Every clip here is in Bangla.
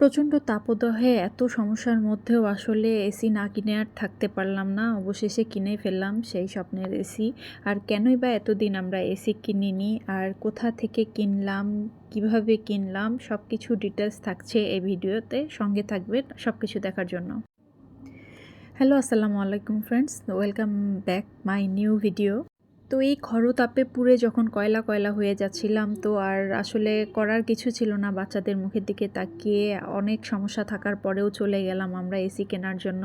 প্রচণ্ড তাপদাহে এত সমস্যার মধ্যেও আসলে এসি না কিনে আর থাকতে পারলাম না। অবশেষে কিনে ফেললাম সেই স্বপ্নের এসি আর কেনই বা এতদিন আমরা এসি কিনিনি? আর কোথা থেকে কিনলাম? কীভাবে কিনলাম? সব কিছু ডিটেলস থাকছে এই ভিডিওতে। সঙ্গে থাকবে সব কিছু দেখার জন্য। হ্যালো আসসালামু আলাইকুম friends welcome back my new video তো এই খরতাপে পুড়ে যখন কয়লা কয়লা হয়ে যাচ্ছিলাম, তো আর আসলে করার কিছু ছিল না। বাচ্চাদের মুখের দিকে তাকিয়ে অনেক সমস্যা থাকার পরেও চলে গেলাম আমরা এসি কেনার জন্য।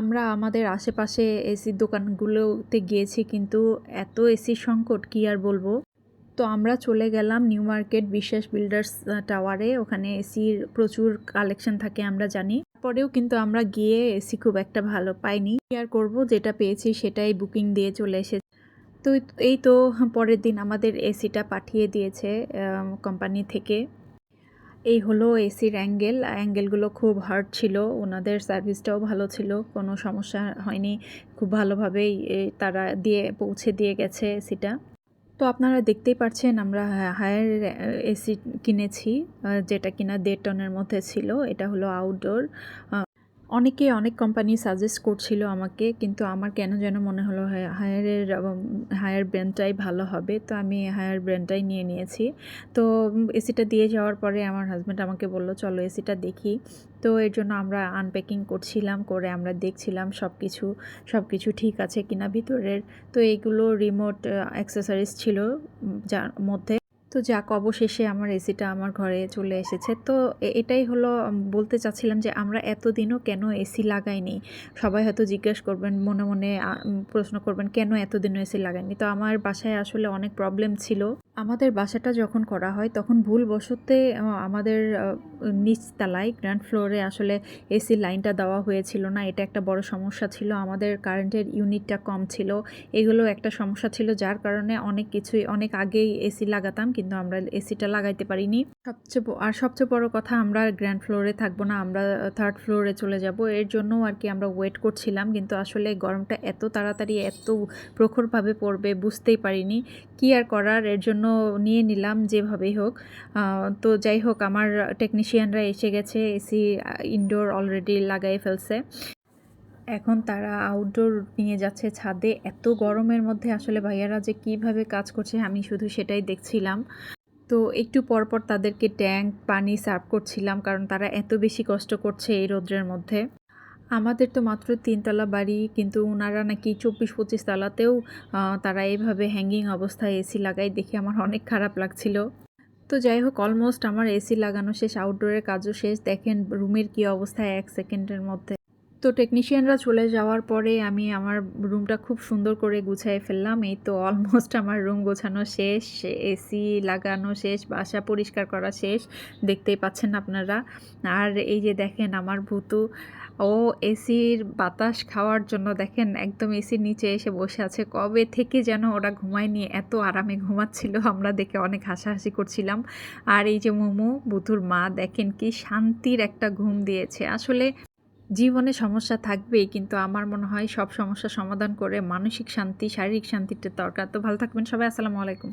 আমরা আমাদের আশেপাশে এসির দোকানগুলোতে গিয়েছি, কিন্তু এত এসির সংকট কি আর বলব? তো আমরা চলে গেলাম নিউ মার্কেট বিশ্বাস বিল্ডার্স টাওয়ারে ওখানে এসির প্রচুর কালেকশন থাকে আমরা জানি। পরেও কিন্তু আমরা গিয়ে এসি খুব একটা ভালো পাইনি। কি আর করব? যেটা পেয়েছি সেটাই বুকিং দিয়ে চলে এসেছি। তো এই তো পরের দিন আমাদের এসিটা পাঠিয়ে দিয়েছে কোম্পানি থেকে এই হলো এসির অ্যাঙ্গেল অ্যাঙ্গেলগুলো খুব হার্ড ছিল ওনাদের সার্ভিসটাও ভালো ছিল কোনো সমস্যা হয়নি খুব ভালোভাবেই তারা দিয়ে পৌঁছে দিয়ে গেছে এসিটা তো আপনারা দেখতেই পাচ্ছেন আমরা হায়ার এসি কিনেছি যেটা কিনা দেড় টনের মধ্যে ছিল এটা হলো আউটডোর অনেকে অনেক কোম্পানি সাজেস্ট করছিল আমাকে, কিন্তু আমার কেন যেন মনে হলো হায়ারের হায়ার ব্র্যান্ডটাই ভালো হবে। তো আমি হায়ার ব্র্যান্ডটাই নিয়ে নিয়েছি। তো এসিটা দিয়ে যাওয়ার পরে আমার হাজব্যান্ড আমাকে বলল, চলো এসিটা দেখি। তো এর জন্য আমরা আনপ্যাকিং করছিলাম, করে আমরা দেখছিলাম সব কিছু সব কিছু ঠিক আছে কিনা ভিতরের। তো এইগুলো রিমোট অ্যাক্সেসরিজ ছিল যার মধ্যে তো যাক, অবশেষে আমার এসিটা আমার ঘরে চলে এসেছে। তো এটাই হলো বলতে চাচ্ছিলাম যে আমরা এতদিনও কেন এসি লাগাইনি? সবাই হয়তো জিজ্ঞেস করবেন, মনে মনে প্রশ্ন করবেন, কেন এতদিনও এসি লাগাইনি? তো আমার বাসায় আসলে অনেক প্রবলেম ছিল। আমাদের বাসাটা যখন করা হয়, তখন ভুলবশতে আমাদের নিচতলায় গ্র্যান্ড ফ্লোরে আসলে এসি লাইনটা দেওয়া হয়েছিল না। এটা একটা বড় সমস্যা ছিল, আমাদের কারেন্টের ইউনিটটা কম ছিল। এগুলো একটা সমস্যা ছিল, যার কারণে অনেক কিছুই, অনেক আগেই এসি লাগাতাম কিন্তু আমরা এসিটা লাগাইতে পারিনি। সবচেয়ে আর সবচেয়ে বড় কথা, আমরা গ্র্যান্ড ফ্লোরে থাকব না, আমরা থার্ড ফ্লোরে চলে যাব। এর জন্য আর কি আমরা ওয়েট করছিলাম, কিন্তু আসলে গরমটা এত তাড়াতাড়ি, এত প্রখরভাবে পড়বে, বুঝতেই পারিনি কি আর করার। এর জন্য নিয়ে নিলাম যেভাবেই হোক। তো যাই হোক, আমার টেকনিশিয়ানরা এসে গেছে, এসি ইনডোর অলরেডি লাগাই ফেলছে। এখন তারা আউটডোর নিয়ে যাচ্ছে ছাদে। এত গরমের মধ্যে আসলে ভাইয়ারা যে কীভাবে কাজ করছে আমি শুধু সেটাই দেখছিলাম। তো একটু পরপর তাদেরকে ট্যাঙ্ক, পানি সার্ভ করছিলাম কারণ তারা এত বেশি কষ্ট করছে এই রোদ্রের মধ্যে। আমাদের তো মাত্র তিনতলা বাড়ি, কিন্তু ওনারা নাকি চব্বিশ পঁচিশ তলাতেও তারা এইভাবে হ্যাঙ্গিং অবস্থায় এসি লাগাই দেখে আমার অনেক খারাপ লাগছিল। তো যাই হোক অলমোস্ট আমার এসি লাগানো শেষ আউটডোরের কাজও শেষ। দেখেন রুমের কি অবস্থা এক সেকেন্ডের মধ্যে। তো টেকনিশিয়ানরা চলে যাওয়ার পরে আমি আমার রুমটা খুব সুন্দর করে গুছাই ফেললাম। এই তো অলমোস্ট আমার রুম গোছানো শেষ এসি লাগানো শেষ, বাসা পরিষ্কার করা শেষ। দেখতেই পাচ্ছেন আপনারা। আর এই যে দেখেন আমার ভুতু, ও এসির বাতাস খাওয়ার জন্য দেখেন একদম এসির নিচে এসে বসে আছে। কবে থেকে যেন ওরা ঘুমায়নি, এত আরামে ঘুমাচ্ছিল। আমরা দেখে অনেক হাসাহাসি করছিলাম। আর এই যে মোমো বুধুর মা, দেখেন কি শান্তির একটা ঘুম দিয়েছে। আসলে জীবনে সমস্যা থাকবেই, কিন্তু আমার মনে হয় সব সমস্যা সমাধান করে মানসিক শান্তি, শারীরিক শান্তিটা দরকার। তো ভালো থাকবেন সবাই, আসসালামু আলাইকুম।